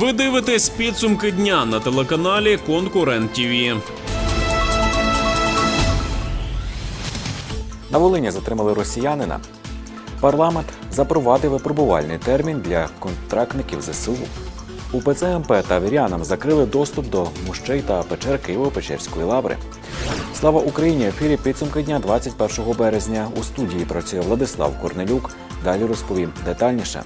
Ви дивитесь підсумки дня на телеканалі Конкурент ТІВІ. На Волині затримали росіянина. Парламент запровадив випробувальний термін для контрактників ЗСУ. УПЦ МП та вірянам закрили доступ до мощей та печер Києво-Печерської лаври. Слава Україні! Ефірі підсумки дня 21 березня. У студії працює Владислав Корнелюк. Далі розповім детальніше.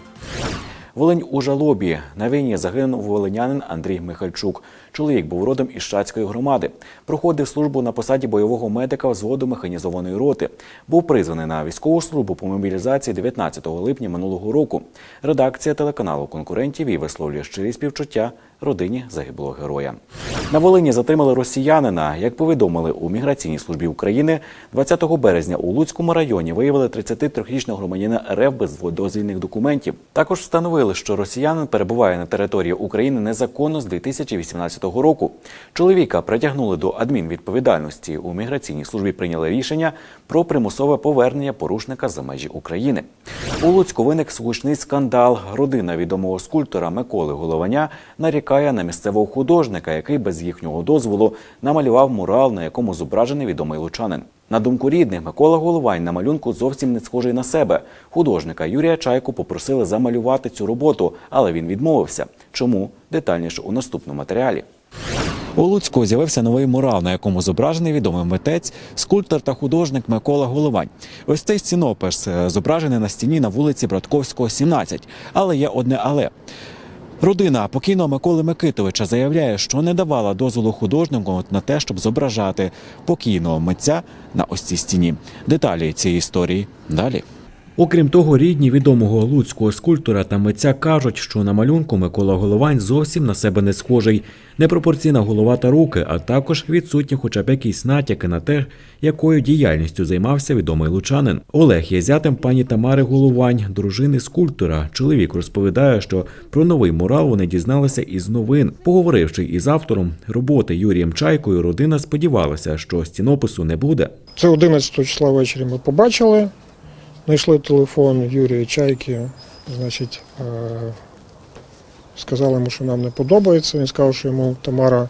Волинь у жалобі. На війні загинув волинянин Андрій Михальчук. Чоловік був родом із Шацької громади. Проходив службу на посаді бойового медика взводу механізованої роти. Був призваний на військову службу по мобілізації 19 липня минулого року. Редакція телеканалу конкурентів і висловлює щирі співчуття родині загиблого героя. На Волині затримали росіянина. Як повідомили у міграційній службі України, 20 березня у Луцькому районі виявили 33-річного громадянина РФ без дозвільних документів. Також встановили, що росіянин перебуває на території України незаконно з 2018 року. Чоловіка притягнули до адмінвідповідальності. У міграційній службі прийняли рішення про примусове повернення порушника за межі України. У Луцьку виник гучний скандал. Родина відомого скульптора Миколи Голованя нарікає на місцевого художника, який без їхнього дозволу намалював мурал, на якому зображений відомий лучанин. На думку рідних, Микола Головань на малюнку зовсім не схожий на себе. Художника Юрія Чайку попросили замалювати цю роботу, але він відмовився. Чому детальніше у наступному матеріалі? У Луцьку з'явився новий мурал, на якому зображений відомий митець, скульптор та художник Микола Головань. Ось цей стінопис е, зображений на стіні на вулиці Братковського, 17. Але є одне але. Родина покійного Миколи Микитовича заявляє, що не давала дозволу художнику на те, щоб зображати покійного митця на ось цій стіні. Деталі цієї історії далі. Окрім того, рідні відомого луцького скульптора та митця кажуть, що на малюнку Микола Головань зовсім на себе не схожий, непропорційна голова та руки, а також відсутні хоча б якісь натяки на те, якою діяльністю займався відомий лучанин. Олег є зятем пані Тамари Головань, дружини скульптора. Чоловік розповідає, що про новий мурал вони дізналися із новин. Поговоривши із автором роботи Юрієм Чайкою, родина сподівалася, що стінопису не буде. Це 11 числа ввечері ми побачили. Знайшли телефон Юрія Чайки, значить, е, сказали йому, що нам не подобається. Він сказав, що йому Тамара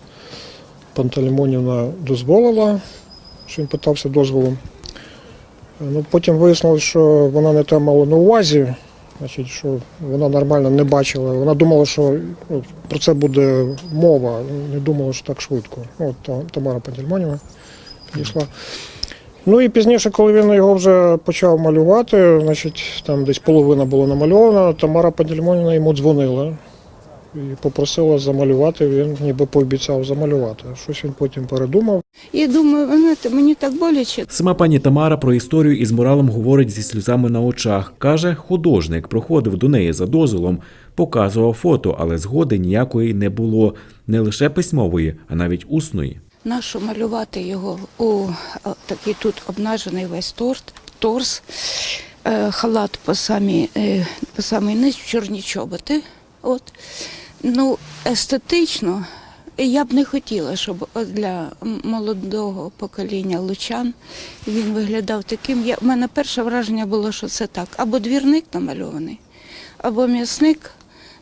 Пантелеймонівна дозволила, що він питався дозволу. Ну, потім вияснилось, що вона не те мала на увазі, значить, що вона нормально не бачила. Вона думала, що ну, про це буде мова, не думала, що так швидко. От Тамара Пантелеймонівна підійшла. Ну і пізніше, коли він його вже почав малювати, значить, там десь половина була намальована, Тамара Пантелеймонівна йому дзвонила і попросила замалювати, він ніби пообіцяв замалювати. Щось він потім передумав. І думаю, знаєте, мені так боляче. Сама пані Тамара про історію із муралом говорить зі сльозами на очах. Каже, художник проходив до неї за дозволом, показував фото, але згоди ніякої не було, не лише письмової, а навіть усної. Нащо малювати його у такий тут обнажений весь торт, торс, е, халат по самій, е, по самій низ, чорні чоботи. От. Ну, естетично я б не хотіла, щоб для молодого покоління лучан він виглядав таким. Я, в мене перше враження було, що це так. Або двірник намальований, або м'ясник.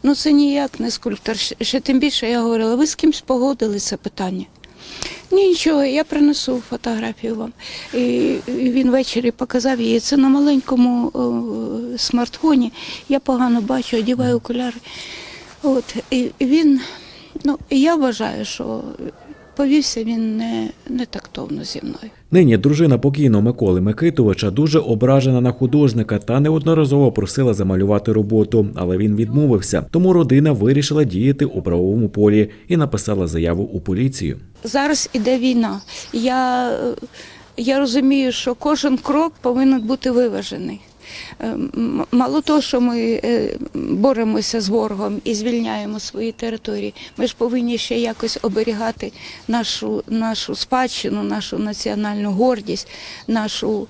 Ну це ніяк не скульптор. Ще тим більше я говорила, ви з кимсь погодили це питання. Ні, нічого, я принесу фотографію вам. І він ввечері показав її. Це на маленькому о, смартфоні. Я погано бачу, одіваю окуляри. От, і він, ну, я вважаю, що повівся він не, не тактовно зі мною. Нині дружина покійного Миколи Микитовича дуже ображена на художника та неодноразово просила замалювати роботу, але він відмовився. Тому родина вирішила діяти у правовому полі і написала заяву у поліцію. Зараз іде війна. Я, я розумію, що кожен крок повинен бути виважений. Е, Мало того, що ми е, боремося з ворогом і звільняємо свої території, ми ж повинні ще якось оберігати нашу, нашу спадщину, нашу національну гордість, нашу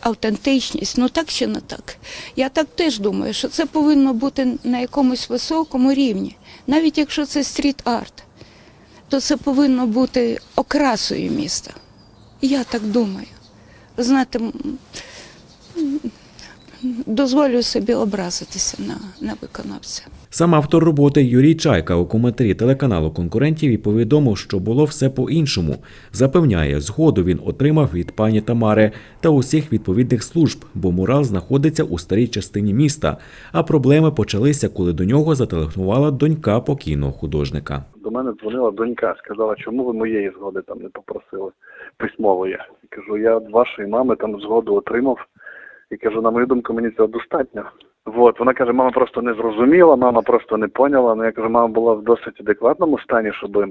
автентичність. Ну так чи не так? Я так теж думаю, що це повинно бути на якомусь високому рівні, навіть якщо це стріт-арт то це повинно бути окрасою міста. Я так думаю. Знаєте, дозволю собі образитися на, на виконавця. Сам автор роботи Юрій Чайка у коментарі телеканалу конкурентів і повідомив, що було все по-іншому. Запевняє, згоду він отримав від пані Тамари та усіх відповідних служб, бо мурал знаходиться у старій частині міста. А проблеми почалися, коли до нього зателефонувала донька покійного художника. До мене дзвонила донька, сказала, чому ви моєї згоди там не попросили письмової. Я кажу, я від вашої мами там згоду отримав. І кажу, на мою думку, мені цього достатньо. От, вона каже, мама просто не зрозуміла, мама просто не поняла. Ну я кажу, мама була в досить адекватному стані, щоб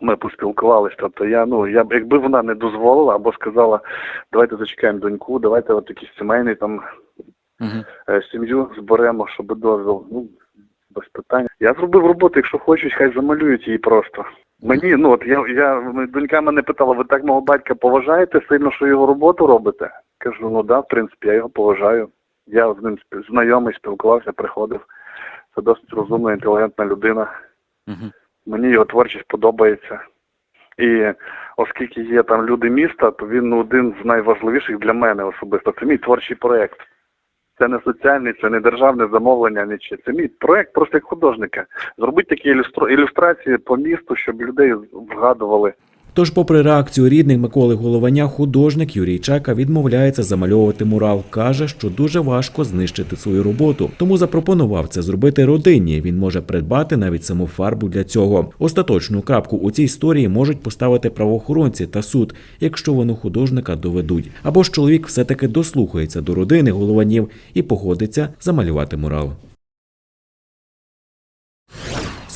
ми поспілкувались. Тобто я, ну, я якби вона не дозволила або сказала, давайте зачекаємо доньку, давайте от якийсь сімейний там е, сім'ю зберемо, щоб дозвіл. Ну, без питань. Я зробив роботу, якщо хочуть, хай замалюють її просто. Мені, ну от я, я донька мене питала, ви так мого батька поважаєте сильно, що його роботу робите? Кажу, ну да, в принципі, я його поважаю. Я з ним знайомий, спілкувався, приходив. Це досить розумна, інтелігентна людина. Мені його творчість подобається. І оскільки є там люди міста, то він ну, один з найважливіших для мене особисто. Це мій творчий проєкт. Це не соціальний, це не державне замовлення, нічого. Це мій проєкт просто як художника. Зробити такі ілюстр... ілюстрації по місту, щоб людей вгадували. Тож, попри реакцію рідних Миколи Голованя, художник Юрій Чайка відмовляється замальовувати мурал. каже, що дуже важко знищити свою роботу, тому запропонував це зробити родині. Він може придбати навіть саму фарбу для цього. Остаточну крапку у цій історії можуть поставити правоохоронці та суд, якщо вони художника доведуть. Або ж чоловік все-таки дослухається до родини голованів і погодиться замалювати мурал.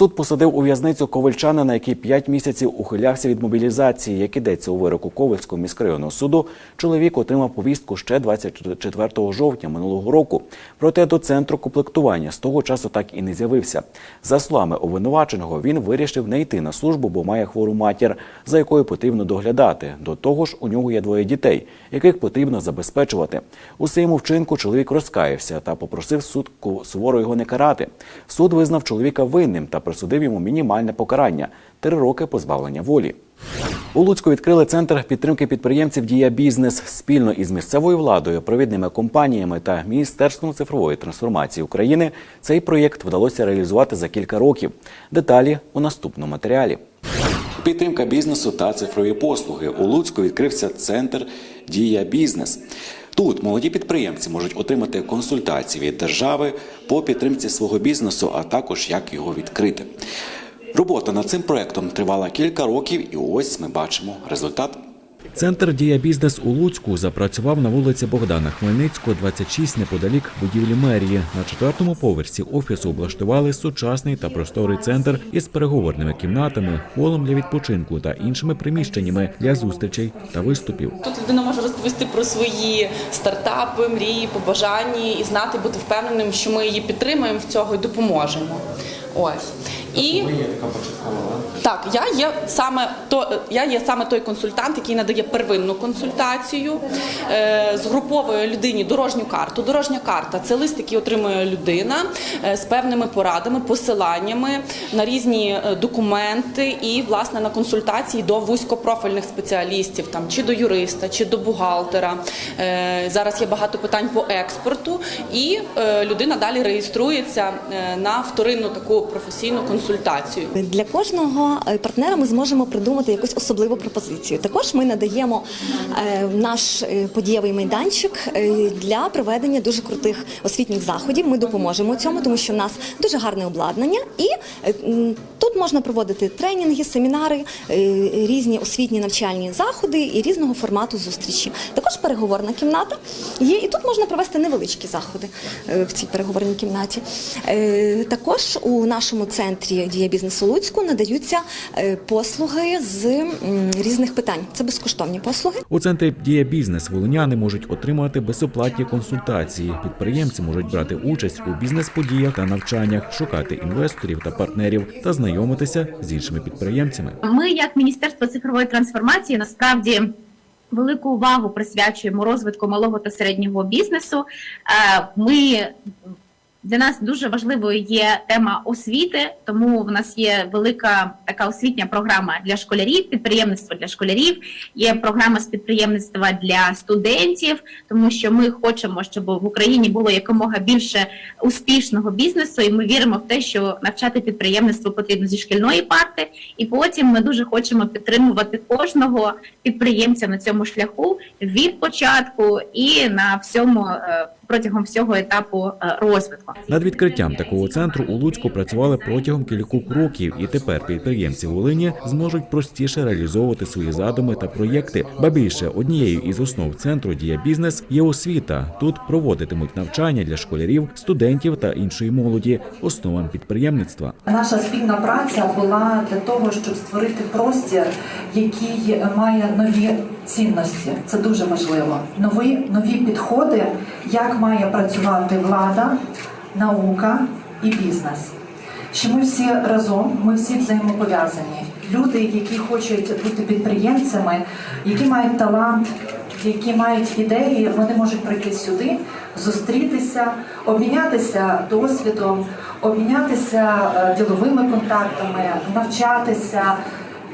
Суд посадив у в'язницю ковальчанина, який 5 місяців ухилявся від мобілізації. Як ідеться у вироку Ковальського міськрайонного суду, чоловік отримав повістку ще 24 жовтня минулого року. Проте до центру комплектування з того часу так і не з'явився. За словами обвинуваченого, він вирішив не йти на службу, бо має хвору матір, за якою потрібно доглядати. До того ж, у нього є двоє дітей, яких потрібно забезпечувати. У своєму вчинку чоловік розкаявся та попросив суд суворо його не карати. Суд визнав чоловіка винним та присудив йому мінімальне покарання три роки позбавлення волі. У Луцьку відкрили центр підтримки підприємців Дія бізнес спільно із місцевою владою, провідними компаніями та міністерством цифрової трансформації України. Цей проєкт вдалося реалізувати за кілька років. Деталі у наступному матеріалі. Підтримка бізнесу та цифрові послуги. У Луцьку відкрився центр Дія бізнес. Тут молоді підприємці можуть отримати консультації від держави по підтримці свого бізнесу, а також як його відкрити. Робота над цим проектом тривала кілька років, і ось ми бачимо результат. Центр Дія бізнес у Луцьку запрацював на вулиці Богдана Хмельницького, 26, неподалік будівлі мерії. На четвертому поверсі офісу облаштували сучасний та просторий центр із переговорними кімнатами, холом для відпочинку та іншими приміщеннями для зустрічей та виступів. Тут людина може розповісти про свої стартапи, мрії, побажання і знати, бути впевненим, що ми її підтримуємо в цього і допоможемо. Ось. І так, я є саме то я є саме той консультант, який надає первинну консультацію, е, згруповує людині дорожню карту. Дорожня карта це лист, який отримує людина е, з певними порадами, посиланнями на різні е, документи і власне на консультації до вузькопрофільних спеціалістів, там чи до юриста, чи до бухгалтера. Е, Зараз є багато питань по експорту, і е, людина далі реєструється на вторинну таку професійну консультацію. Для кожного е, партнера ми зможемо придумати якусь особливу пропозицію. Також ми надаємо е, наш е, подієвий майданчик для проведення дуже крутих освітніх заходів. Ми допоможемо цьому, тому що в нас дуже гарне обладнання, і тут можна проводити тренінги, семінари, різні освітні навчальні заходи і різного формату зустрічі. Також переговорна кімната є, і тут можна провести невеличкі заходи в цій переговорній кімнаті. Також у нашому центрі дія бізнесу Луцьку надаються е, послуги з різних питань. Це безкоштовні послуги. У центрі Дія бізнес волиняни можуть отримувати безоплатні консультації. Підприємці можуть брати участь у бізнес-подіях та навчаннях, шукати інвесторів та партнерів та знайомитися з іншими підприємцями. Ми, як Міністерство цифрової трансформації, насправді велику увагу присвячуємо розвитку малого та середнього бізнесу. Е, Ми Для нас дуже важливою є тема освіти, тому в нас є велика така освітня програма для школярів, підприємництво для школярів. Є програма з підприємництва для студентів, тому що ми хочемо, щоб в Україні було якомога більше успішного бізнесу, і ми віримо в те, що навчати підприємництво потрібно зі шкільної парти. І потім ми дуже хочемо підтримувати кожного підприємця на цьому шляху від початку і на всьому е, протягом всього етапу е, розвитку. Над відкриттям такого центру у Луцьку працювали протягом кількох років, і тепер підприємці Волині зможуть простіше реалізовувати свої задуми та проєкти. Ба більше однією із основ центру Дія бізнес є освіта. Тут проводитимуть навчання для школярів, студентів та іншої молоді, основам підприємництва. Наша спільна праця була для того, щоб створити простір, який має нові цінності. Це дуже важливо. Нові нові підходи, як має працювати влада, наука і бізнес. Що ми всі разом, ми всі взаємопов'язані. Люди, які хочуть бути підприємцями, які мають талант, які мають ідеї, вони можуть прийти сюди, зустрітися, обмінятися досвідом, обмінятися е, діловими контактами, навчатися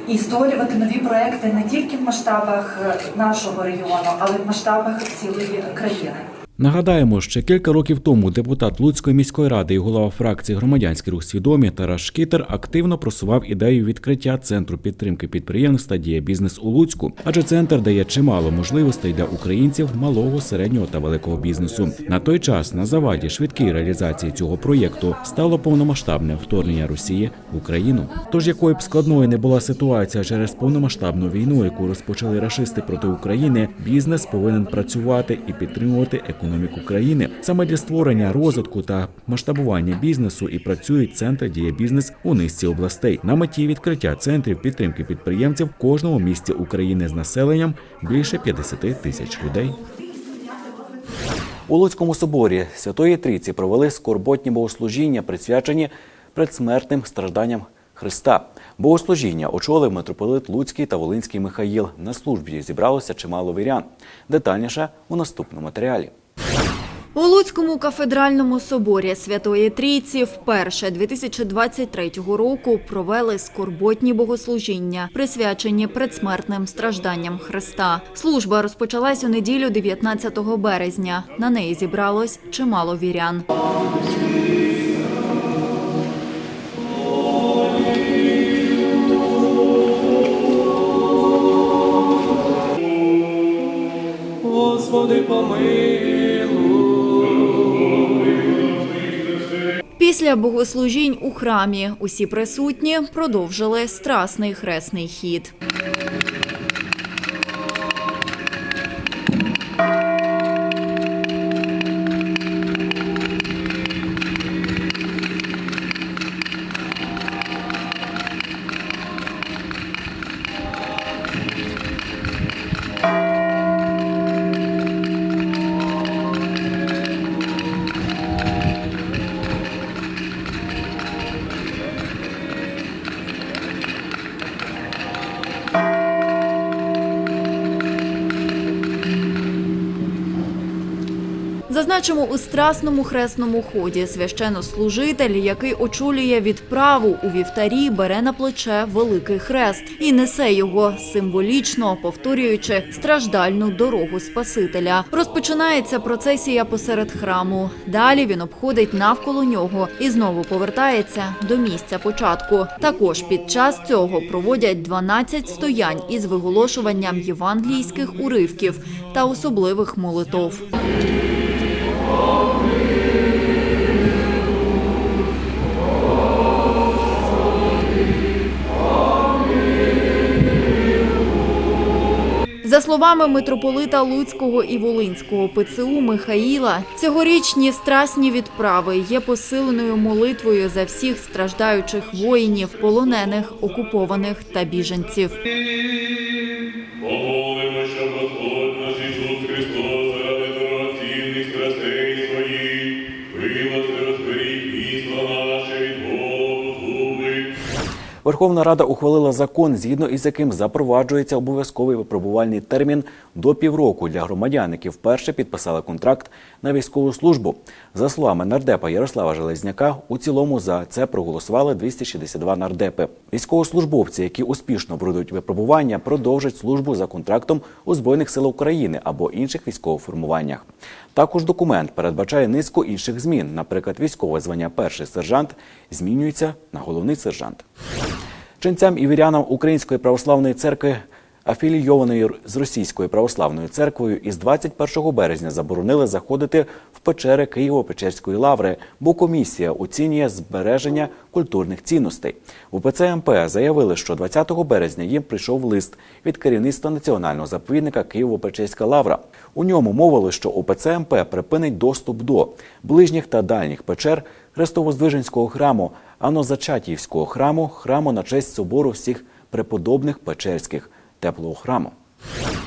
і створювати нові проекти не тільки в масштабах е, нашого регіону, але й в масштабах цілої країни. Нагадаємо, ще кілька років тому депутат Луцької міської ради і голова фракції громадянський рух свідомі Тарас Шкітер активно просував ідею відкриття центру підтримки підприємництва «Дія бізнес у Луцьку, адже центр дає чимало можливостей для українців малого, середнього та великого бізнесу. На той час на заваді швидкій реалізації цього проєкту стало повномасштабне вторгнення Росії в Україну. Тож якою б складною не була ситуація через повномасштабну війну, яку розпочали рашисти проти України, бізнес повинен працювати і підтримувати економіку країни. Саме для створення розвитку та масштабування бізнесу і працюють центри дія бізнес у низці областей на меті відкриття центрів підтримки підприємців в кожному місті України з населенням більше 50 тисяч людей. У Луцькому соборі Святої Трійці провели скорботні богослужіння, присвячені предсмертним стражданням Христа. Богослужіння очолив митрополит Луцький та Волинський Михаїл. На службі зібралося чимало вірян. Детальніше у наступному матеріалі. У Луцькому кафедральному соборі Святої Трійці вперше 2023 року провели скорботні богослужіння, присвячені предсмертним стражданням Христа. Служба розпочалась у неділю 19 березня. На неї зібралось чимало вірян. Господи, помилуй. Після богослужінь у храмі усі присутні продовжили страсний хресний хід. Зазначимо, у страсному хресному ході священнослужитель, який очолює відправу у вівтарі, бере на плече великий хрест і несе його символічно, повторюючи страждальну дорогу Спасителя. Розпочинається процесія посеред храму. Далі він обходить навколо нього і знову повертається до місця початку. Також під час цього проводять 12 стоянь із виголошуванням євангелійських уривків та особливих молитов. За словами митрополита Луцького і Волинського ПЦУ Михаїла, цьогорічні страсні відправи є посиленою молитвою за всіх страждаючих воїнів, полонених, окупованих та біженців. Верховна Рада ухвалила закон, згідно із яким запроваджується обов'язковий випробувальний термін до півроку для громадян, які вперше підписали контракт на військову службу. За словами нардепа Ярослава Железняка, у цілому за це проголосували 262 нардепи. Військовослужбовці, які успішно пройдуть випробування, продовжать службу за контрактом у збройних сил України або інших військових формуваннях. Також документ передбачає низку інших змін. Наприклад, військове звання перший сержант змінюється на головний сержант. Ченцям і вірянам Української православної церкви, афілійованої з Російською православною церквою, із 21 березня заборонили заходити в печери Києво-Печерської лаври, бо комісія оцінює збереження культурних цінностей. У ПЦМП заявили, що 20 березня їм прийшов лист від керівництва національного заповідника Києво-Печерська лавра. У ньому мовили, що УПЦ МП припинить доступ до ближніх та дальніх печер Хрестово-Здвиженського храму, Анозачатіївського храму, храму на честь собору всіх преподобних печерських теплого храму.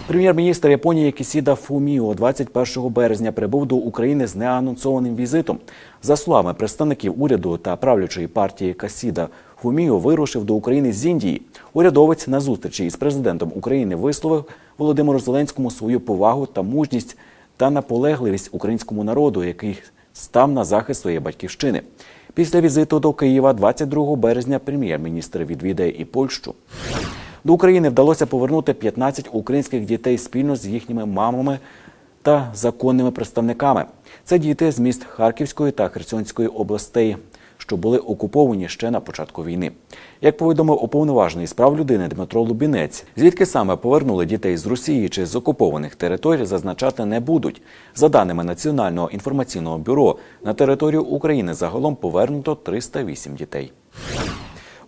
Прем'єр-міністр Японії Кісіда Фуміо 21 березня прибув до України з неанонсованим візитом. За словами представників уряду та правлячої партії Касіда, Фуміо вирушив до України з Індії. Урядовець на зустрічі із президентом України висловив Володимиру Зеленському свою повагу та мужність та наполегливість українському народу, який став на захист своєї батьківщини. Після візиту до Києва 22 березня прем'єр-міністр відвідає і Польщу. До України вдалося повернути 15 українських дітей спільно з їхніми мамами та законними представниками. Це діти з міст Харківської та Херсонської областей, що були окуповані ще на початку війни. Як повідомив уповноважений з прав людини Дмитро Лубінець, звідки саме повернули дітей з Росії чи з окупованих територій, зазначати не будуть. За даними Національного інформаційного бюро, на територію України загалом повернуто 308 дітей.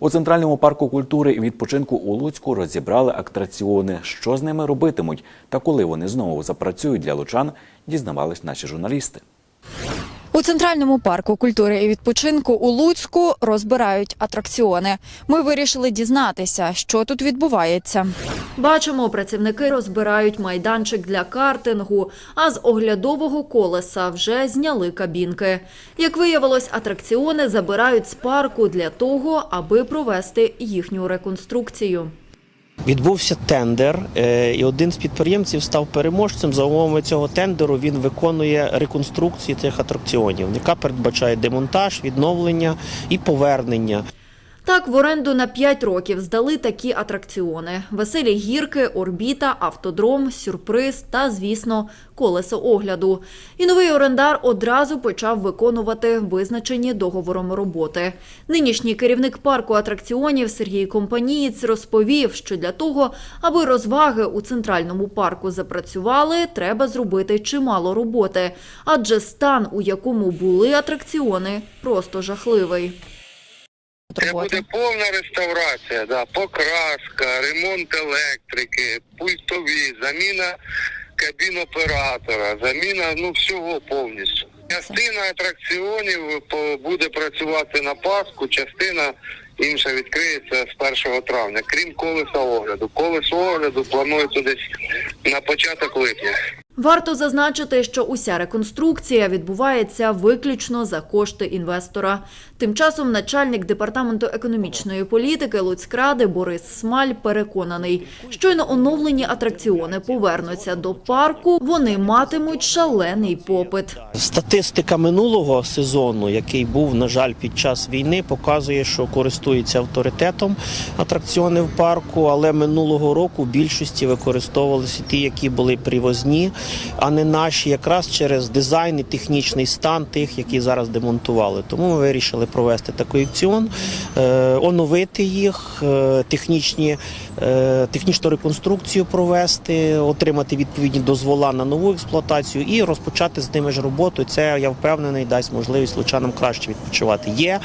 У центральному парку культури і відпочинку у Луцьку розібрали актраціони. Що з ними робитимуть та коли вони знову запрацюють для лучан, дізнавались наші журналісти. У центральному парку культури і відпочинку у Луцьку розбирають атракціони. Ми вирішили дізнатися, що тут відбувається. Бачимо, працівники розбирають майданчик для картингу, а з оглядового колеса вже зняли кабінки. Як виявилось, атракціони забирають з парку для того, аби провести їхню реконструкцію. Відбувся тендер, е, і один з підприємців став переможцем. За умовами цього тендеру він виконує реконструкцію цих атракціонів, яка передбачає демонтаж, відновлення і повернення. Так, в оренду на 5 років здали такі атракціони: веселі гірки, орбіта, автодром, сюрприз та, звісно, колесо огляду. І новий орендар одразу почав виконувати визначені договором роботи. Нинішній керівник парку атракціонів Сергій Компанієць розповів, що для того, аби розваги у центральному парку запрацювали, треба зробити чимало роботи, адже стан, у якому були атракціони, просто жахливий. Це буде повна реставрація, да, покраска, ремонт електрики, пультові, заміна кабін оператора, заміна ну всього повністю. Частина атракціонів буде працювати на Пасху, частина інша відкриється з 1 травня, крім колеса огляду. Колесо огляду планується десь на початок липня. Варто зазначити, що уся реконструкція відбувається виключно за кошти інвестора. Тим часом начальник департаменту економічної політики Луцькради Борис Смаль переконаний, щойно оновлені атракціони повернуться до парку, вони матимуть шалений попит. Статистика минулого сезону, який був, на жаль, під час війни, показує, що користуються авторитетом атракціони в парку, але минулого року в більшості використовувалися ті, які були привозні, а не наші, якраз через дизайн і технічний стан тих, які зараз демонтували. Тому ми вирішили провести такий акціон, е, оновити їх, е, технічні, е, технічну реконструкцію провести, отримати відповідні дозвола на нову експлуатацію і розпочати з ними ж роботу. Це я впевнений дасть можливість лучанам краще відпочивати. Є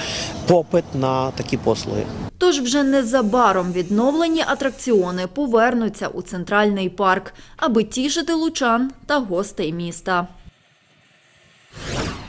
попит на такі послуги. Тож вже незабаром відновлені атракціони повернуться у центральний парк, аби тішити лучан та гостей міста.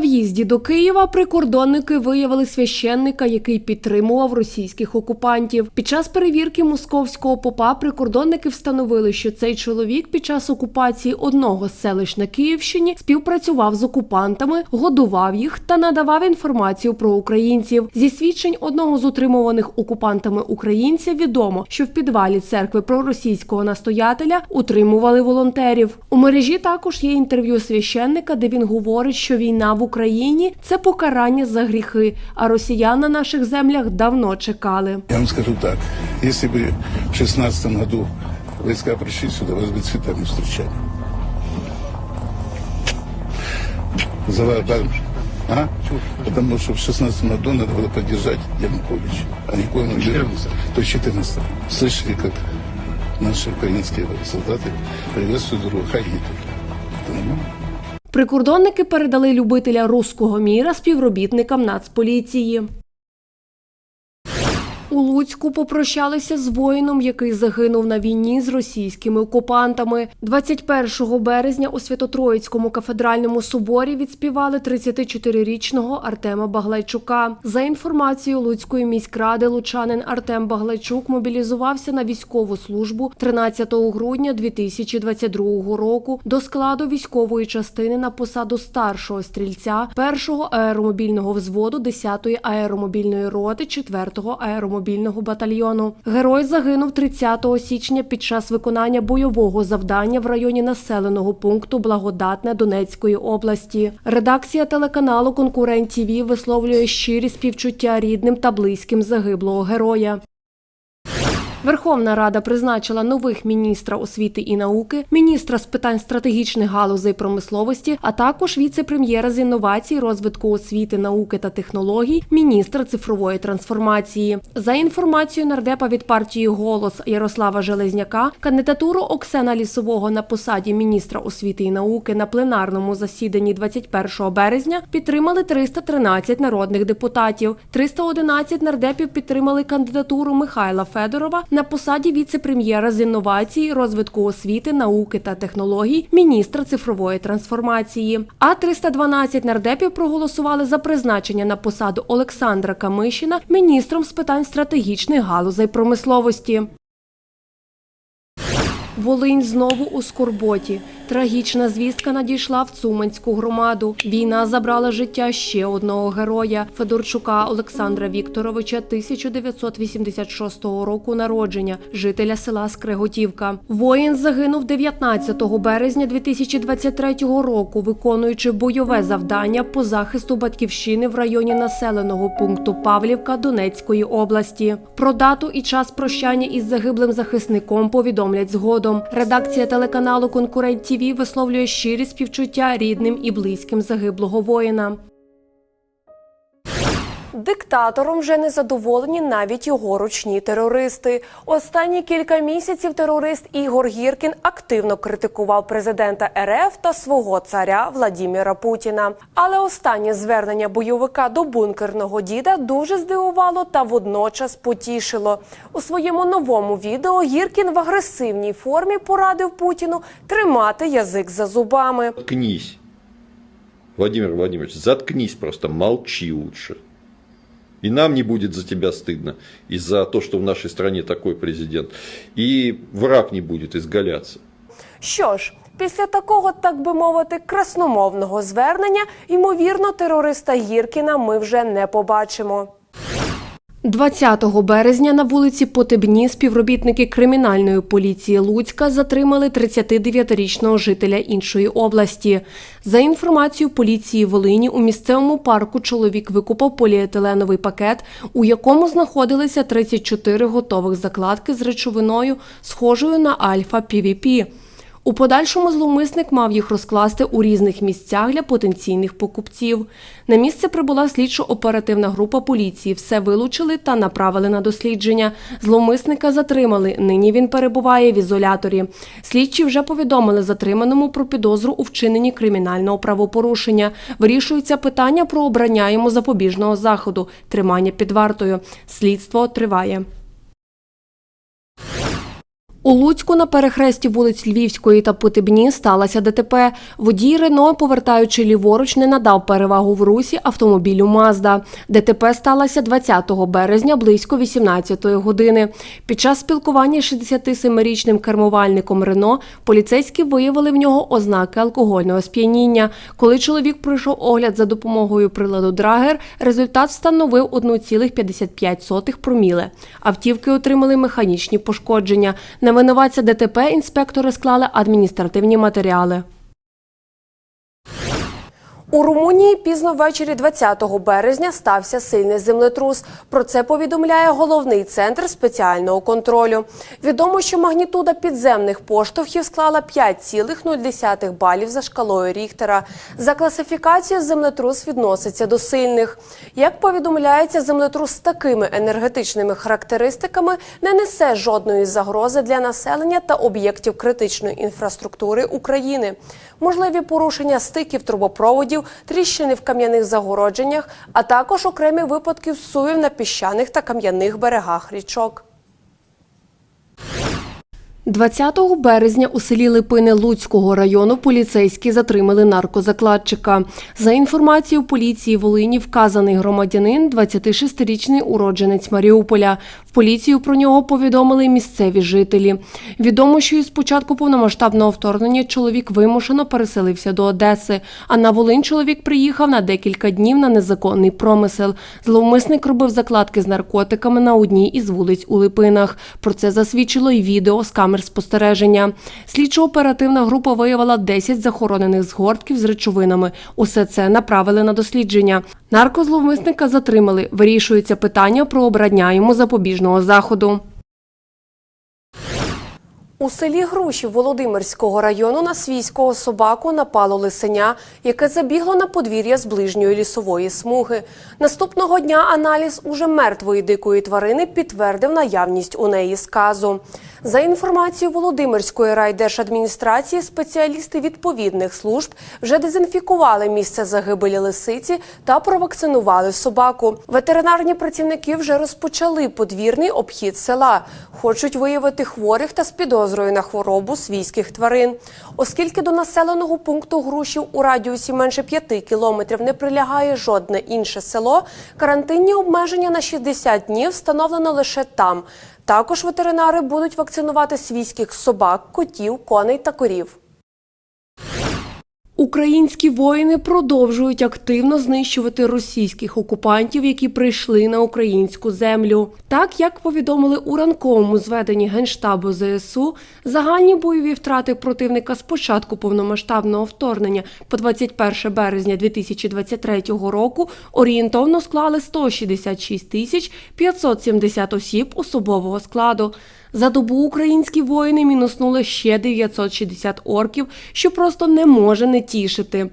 В'їзді до Києва прикордонники виявили священника, який підтримував російських окупантів. Під час перевірки московського попа прикордонники встановили, що цей чоловік під час окупації одного з селищ на Київщині співпрацював з окупантами, годував їх та надавав інформацію про українців. Зі свідчень одного з утримуваних окупантами українця відомо, що в підвалі церкви проросійського настоятеля утримували волонтерів. У мережі також є інтерв'ю священника, де він говорить, що війна в Україні це покарання за гріхи, а росіян на наших землях давно чекали. Я вам скажу так, если бы в шестнадцатом году войска пришли сюда, вас бы цветами встречали. Завар- А? Потому что в 16 году надо было поддержать Януковича, а не Коину То есть 14 Слышали, как наши украинские солдаты приветствуют друг друга, хай Гитлер. Это нормально? Прикордонники передали любителя руського міра співробітникам Нацполіції. У Луцьку попрощалися з воїном, який загинув на війні з російськими окупантами. 21 березня у Свято-Троїцькому кафедральному соборі відспівали 34-річного Артема Баглайчука. За інформацією Луцької міськради, лучанин Артем Баглайчук мобілізувався на військову службу 13 грудня 2022 року до складу військової частини на посаду старшого стрільця 1-го аеромобільного взводу 10-ї аеромобільної роти 4-го аеромобільного батальйону. Герой загинув 30 січня під час виконання бойового завдання в районі населеного пункту Благодатне Донецької області. Редакція телеканалу Конкурент ТІВІ висловлює щирі співчуття рідним та близьким загиблого героя. Верховна Рада призначила нових міністра освіти і науки, міністра з питань стратегічних галузей промисловості, а також віце-прем'єра з інновацій, розвитку освіти, науки та технологій, міністра цифрової трансформації. За інформацією нардепа від партії Голос Ярослава Железняка, кандидатуру Оксена Лісового на посаді міністра освіти і науки на пленарному засіданні 21 березня підтримали 313 народних депутатів. 311 нардепів підтримали кандидатуру Михайла Федорова на посаді віце-прем'єра з інновацій, розвитку освіти, науки та технологій, міністра цифрової трансформації. А 312 нардепів проголосували за призначення на посаду Олександра Камишина міністром з питань стратегічних галузей промисловості. Волинь знову у скорботі. Трагічна звістка надійшла в Цуманську громаду. Війна забрала життя ще одного героя Федорчука Олександра Вікторовича 1986 року народження, жителя села Скреготівка. Воїн загинув 19 березня 2023 року, виконуючи бойове завдання по захисту батьківщини в районі населеного пункту Павлівка Донецької області. Про дату і час прощання із загиблим захисником повідомлять згодом. Редакція телеканалу Конкурент ТІВІ висловлює щирі співчуття рідним і близьким загиблого воїна. Диктатором вже не задоволені навіть його ручні терористи. Останні кілька місяців терорист Ігор Гіркін активно критикував президента РФ та свого царя Владіміра Путіна. Але останнє звернення бойовика до бункерного діда дуже здивувало та водночас потішило. У своєму новому відео Гіркін в агресивній формі порадив Путіну тримати язик за зубами. Заткнись. Владимир Владимирович, заткнись просто, молчи лучше. И нам не будет за тебя стыдно, и за то, что в нашей стране такой президент. И враг не будет изгаляться. Що ж, після такого, так би мовити, красномовного звернення, ймовірно, терориста Гіркіна ми вже не побачимо. 20 березня на вулиці Потебні співробітники кримінальної поліції Луцька затримали 39-річного жителя іншої області. За інформацією поліції Волині, у місцевому парку чоловік викупав поліетиленовий пакет, у якому знаходилися 34 готових закладки з речовиною, схожою на альфа-півіпі. У подальшому зловмисник мав їх розкласти у різних місцях для потенційних покупців. На місце прибула слідчо-оперативна група поліції. Все вилучили та направили на дослідження. Зловмисника затримали. Нині він перебуває в ізоляторі. Слідчі вже повідомили затриманому про підозру у вчиненні кримінального правопорушення. Вирішується питання про обрання йому запобіжного заходу, тримання під вартою. Слідство триває. У Луцьку на перехресті вулиць Львівської та Потебні сталося ДТП. Водій Рено, повертаючи ліворуч, не надав перевагу в русі автомобілю Мазда. ДТП сталося 20 березня близько 18 години. Під час спілкування з 67-річним кермувальником Рено поліцейські виявили в нього ознаки алкогольного сп'яніння. Коли чоловік пройшов огляд за допомогою приладу Драгер, результат встановив 1,55 проміле. Автівки отримали механічні пошкодження. Винуватця ДТП інспектори склали адміністративні матеріали. У Румунії пізно ввечері 20 березня стався сильний землетрус. Про це повідомляє головний центр спеціального контролю. Відомо, що магнітуда підземних поштовхів склала 5,0 балів за шкалою Ріхтера. За класифікацією землетрус відноситься до сильних. Як повідомляється, землетрус з такими енергетичними характеристиками не несе жодної загрози для населення та об'єктів критичної інфраструктури України. Можливі порушення стиків трубопроводів, тріщини в кам'яних загородженнях, а також окремі випадки сувів на піщаних та кам'яних берегах річок. 20 березня у селі Липини Луцького району поліцейські затримали наркозакладчика. За інформацією поліції Волині, вказаний громадянин 26-річний уродженець Маріуполя. Поліцію про нього повідомили місцеві жителі. Відомо, що із початку повномасштабного вторгнення чоловік вимушено переселився до Одеси. А на Волинь чоловік приїхав на декілька днів на незаконний промисел. Зловмисник робив закладки з наркотиками на одній із вулиць у Липинах. Про це засвідчило й відео з камер спостереження. Слідчо-оперативна група виявила 10 захоронених згортків з речовинами. Усе це направили на дослідження. Наркозловмисника затримали. Вирішується питання про обрання йому запобіжного заходу. У селі Груші Володимирського району на свійського собаку напало лисеня, яке забігло на подвір'я з ближньої лісової смуги. Наступного дня аналіз уже мертвої дикої тварини підтвердив наявність у неї сказу. За інформацією Володимирської райдержадміністрації, спеціалісти відповідних служб вже дезінфікували місце загибелі лисиці та провакцинували собаку. Ветеринарні працівники вже розпочали подвірний обхід села. Хочуть виявити хворих та з підозрою на хворобу свійських тварин. Оскільки до населеного пункту Грушів у радіусі менше 5 кілометрів не прилягає жодне інше село, карантинні обмеження на 60 днів встановлено лише там. Також ветеринари будуть вакцинувати свійських собак, котів, коней та корів. Українські воїни продовжують активно знищувати російських окупантів, які прийшли на українську землю. Так як повідомили у ранковому зведенні генштабу ЗСУ, загальні бойові втрати противника з початку повномасштабного вторгнення по 21 березня 2023 року орієнтовно склали 166 тисяч 570 осіб особового складу. За добу українські воїни мінуснули ще 960 орків, що просто не може не тішити.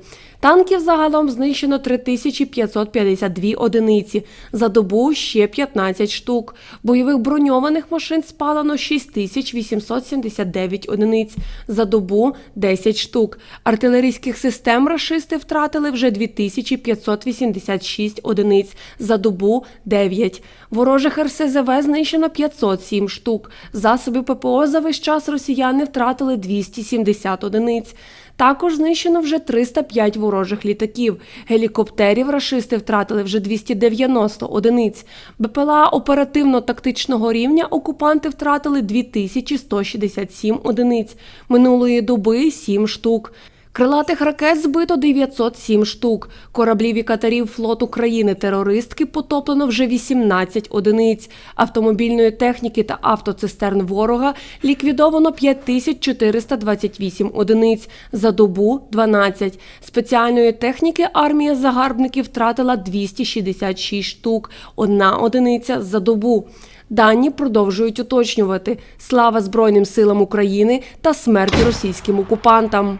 Танків загалом знищено 3552 одиниці, за добу ще 15 штук. Бойових броньованих машин спалено 6879 одиниць, за добу 10 штук. Артилерійських систем рашисти втратили вже 2586 одиниць, за добу 9. Ворожих РСЗВ знищено 507 штук. Засобів ППО за весь час росіяни втратили 270 одиниць. Також знищено вже 305 ворожих літаків. Гелікоптерів рашисти втратили вже 290 одиниць. БПЛА оперативно-тактичного рівня окупанти втратили 2167 одиниць. Минулої доби 7 штук. Крилатих ракет збито 907 штук. Кораблів і катерів флоту країни-терористки потоплено вже 18 одиниць. Автомобільної техніки та автоцистерн ворога ліквідовано 5428 одиниць. За добу 12. Спеціальної техніки армія загарбників втратила 266 штук. Одна одиниця за добу. Дані продовжують уточнювати. Слава Збройним силам України та смерть російським окупантам.